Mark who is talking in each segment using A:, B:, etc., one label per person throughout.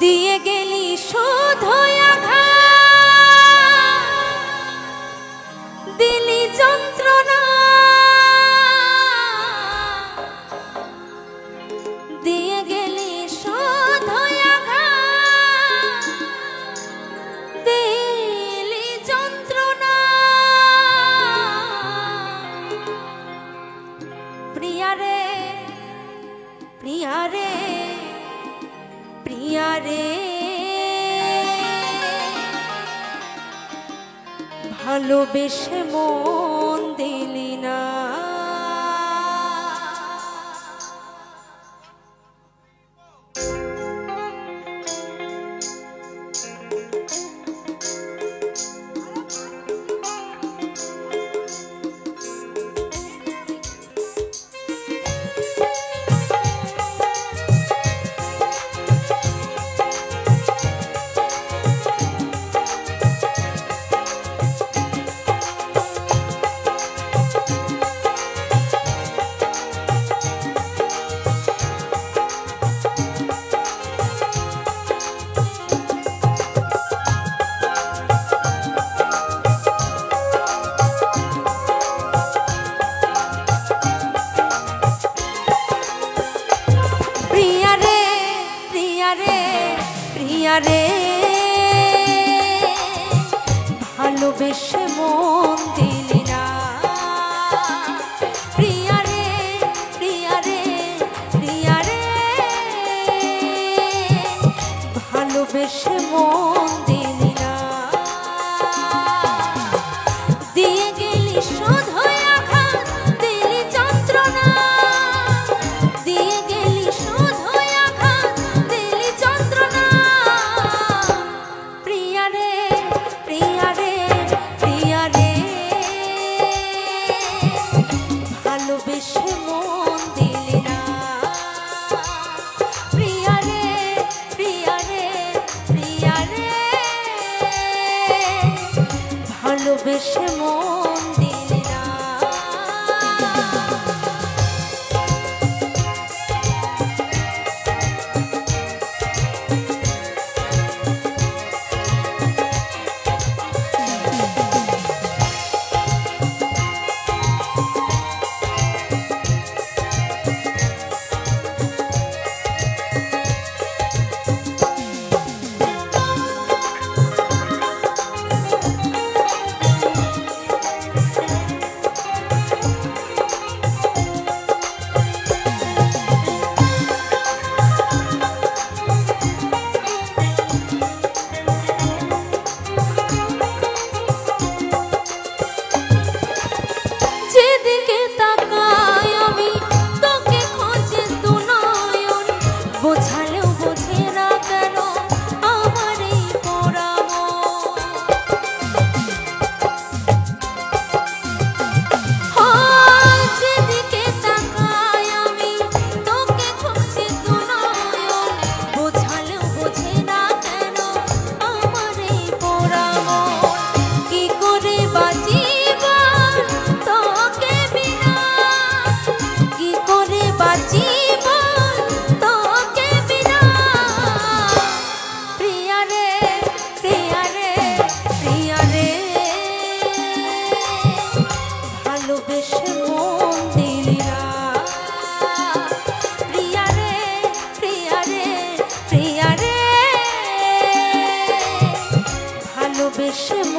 A: দিয়ে গেলি শোধ দিলি যন্ত্রণা। দিয়ে গেলি শোধ দিলি যন্ত্রণা। প্রিয়ারে প্রিয়ারে মিয়া রে। ভালোবেসে মন মিয়া রে। ভালোবেসে মন্দির বেশ মন্দির i'm should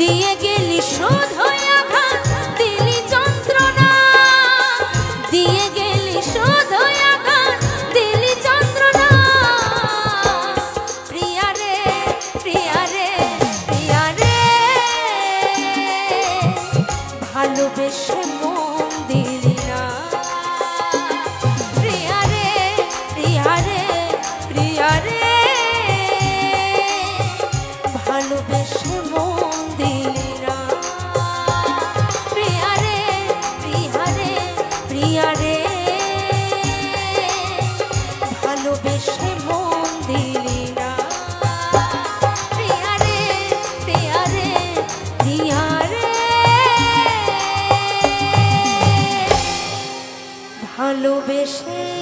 A: দিয়ে গেলি শোধ হয়ে আঘাত, দিলি যন্ত্রণা। দিয়ে গেলি শোধ হয়ে আঘাত, দিলি যন্ত্রণা। প্রিয়া রে প্রিয়া রে প্রিয়া রে। ভালোবেসে ভালোবেসে